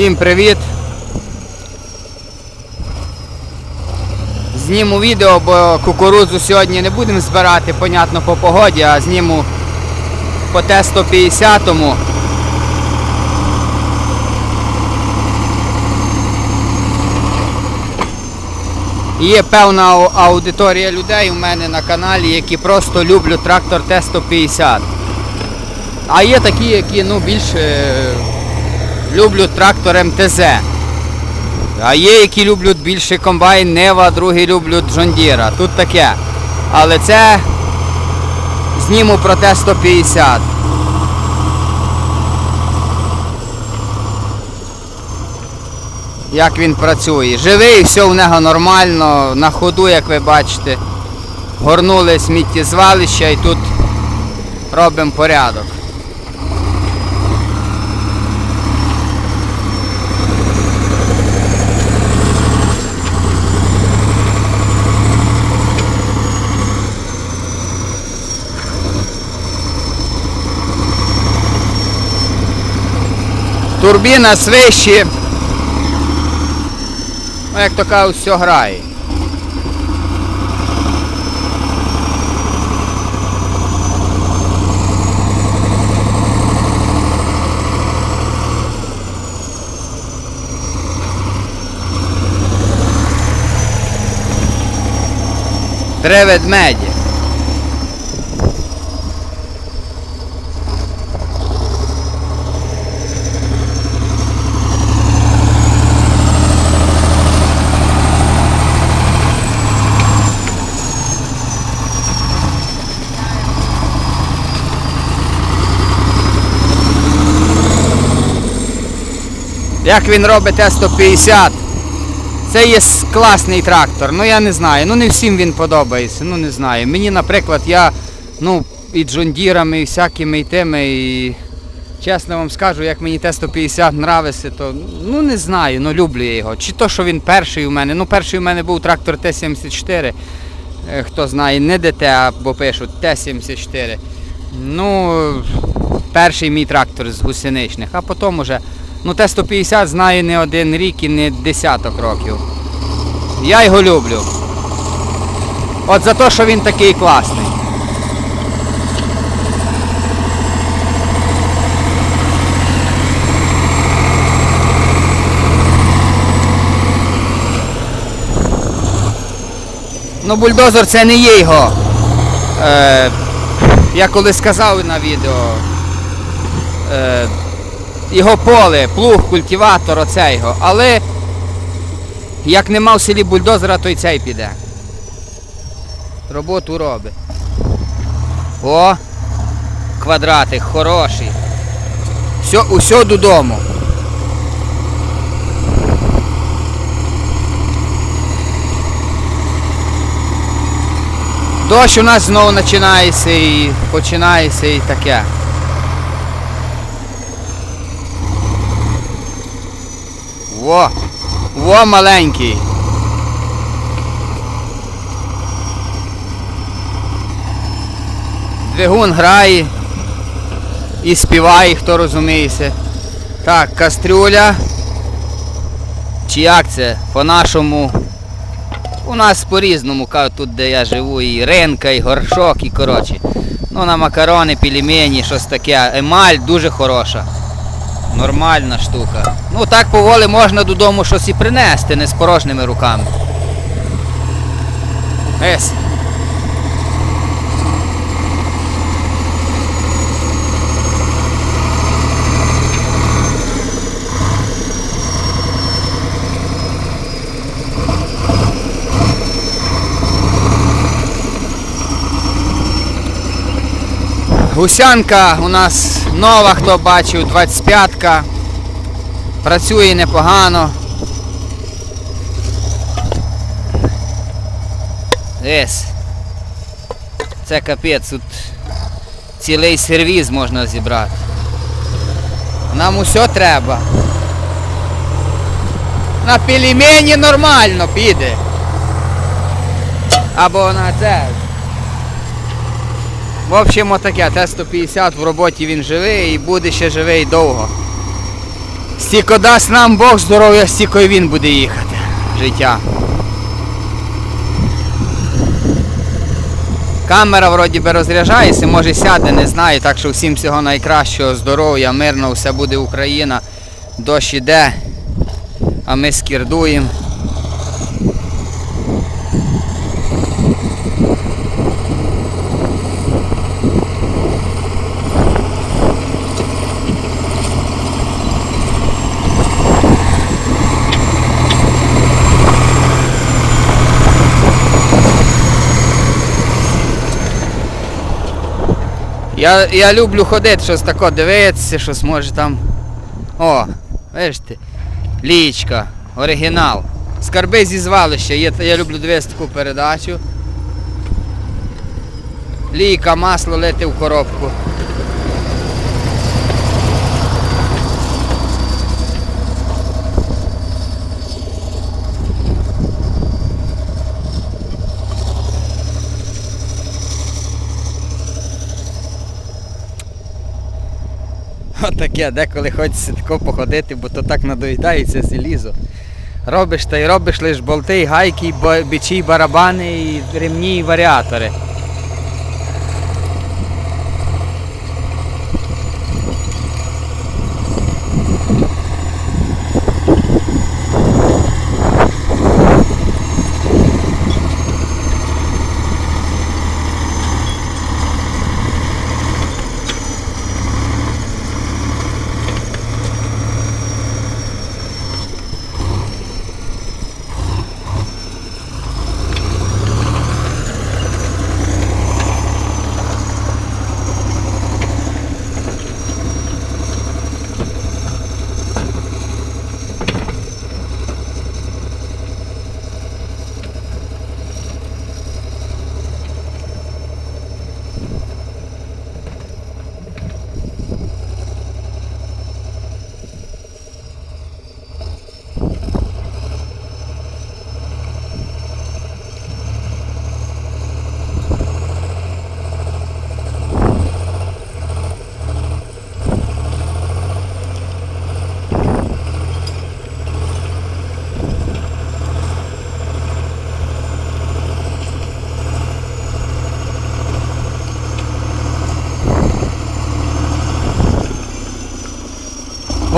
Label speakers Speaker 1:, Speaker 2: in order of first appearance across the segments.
Speaker 1: Всім привіт! Зніму відео, бо кукурудзу сьогодні не будемо збирати, понятно, по погоді, а зніму по Т-150. Є певна аудиторія людей у мене на каналі, які просто люблять трактор Т-150. А є такі, які ну, більше люблять трактор МТЗ. А є, які люблять більше комбайн Нева, другі люблять Джондіра. Тут таке. Але це зніму про Т-150. Як він працює. Живий, все в нього нормально, на ходу, як ви бачите. Горнули сміттєзвалища і тут робимо порядок. Турбіна свищі. Ну, як то кажуть, все грає. Три ведмеді. Як він робить Т-150? Це є класний трактор. Ну я не знаю. Ну не всім він подобається. Ну не знаю. Мені, наприклад, я ну, і джондірами, і всякими і тими. І чесно вам скажу, як мені Т-150 нравиться, то ну не знаю, ну люблю я його. Чи то, що він перший у мене. Ну, перший у мене був трактор Т-74. Е, Хто знає, не ДТ, або пишуть Т-74. Ну, перший мій трактор з гусеничних, а потім уже. Ну, Т-150 знаю не один рік і не десяток років. Я його люблю. От за те, що він такий класний. Ну, бульдозер це не є його. Е, я коли сказав на відео. Е, його поле, плуг, культиватор, оце його. Але як нема в селі бульдозера, то й цей піде. Роботу робить. О! Квадратик хороший. Все, усе додому. Дощ у нас знову починається і починається і таке. Во! Во маленький. Двигун грає і співає, хто розуміється. Так, кастрюля. Чи як це? По-нашому. У нас по-різному, тут де я живу, і ринка, і горшок, і коротше. Ну на макарони, пельмені, щось таке. Емаль дуже хороша. Нормальна штука. Ну так поволі можна додому щось і принести, не з порожніми руками. Ес. Гусянка у нас нова, хто бачив, 25-ка. Працює непогано. Ес. Це капець, тут цілий сервіз можна зібрати. Нам усе треба. На пельмені нормально піде. Або на це. В общем, отаке, Т-150 в роботі він живий і буде ще живий довго. Стільки дасть нам Бог здоров'я, стільки він буде їхати. Життя. Камера вроді би розряджається, може сяде, не знаю. Так що всім всього найкращого, здоров'я, мирно, все буде Україна. Дощ іде, а ми скірдуємо. Я, я люблю ходити, щось таке дивитися, щось може там. О, бачите, лічка, оригінал. Скарби зі звалища. я, я люблю дивитися таку передачу. Лійка, масло лети в коробку. Отаке, деколи хочеться тако походити, бо то так надоїдається залізо. Робиш та й робиш лиш болти, гайки, бічі, барабани, ремні, і варіатори.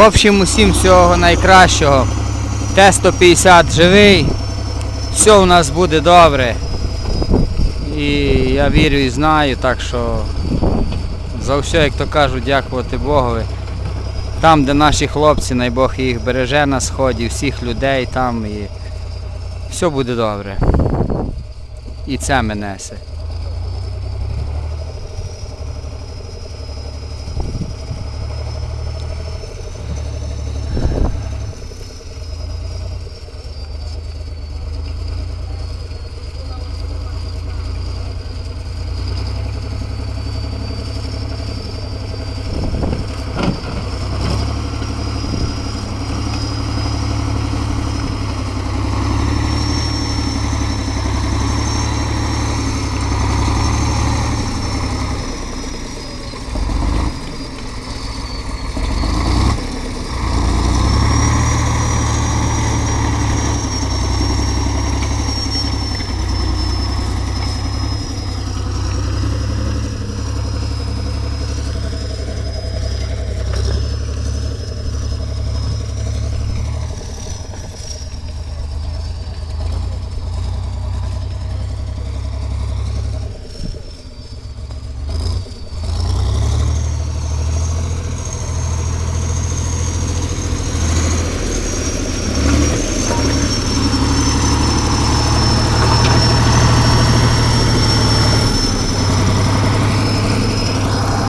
Speaker 1: В общем, усім всього найкращого. Т-150 живий. Все у нас буде добре. І я вірю і знаю, так що за все, як то кажуть, дякувати Богові. Там, де наші хлопці, най Бог їх береже на сході, всіх людей там і все буде добре. І це мене несе.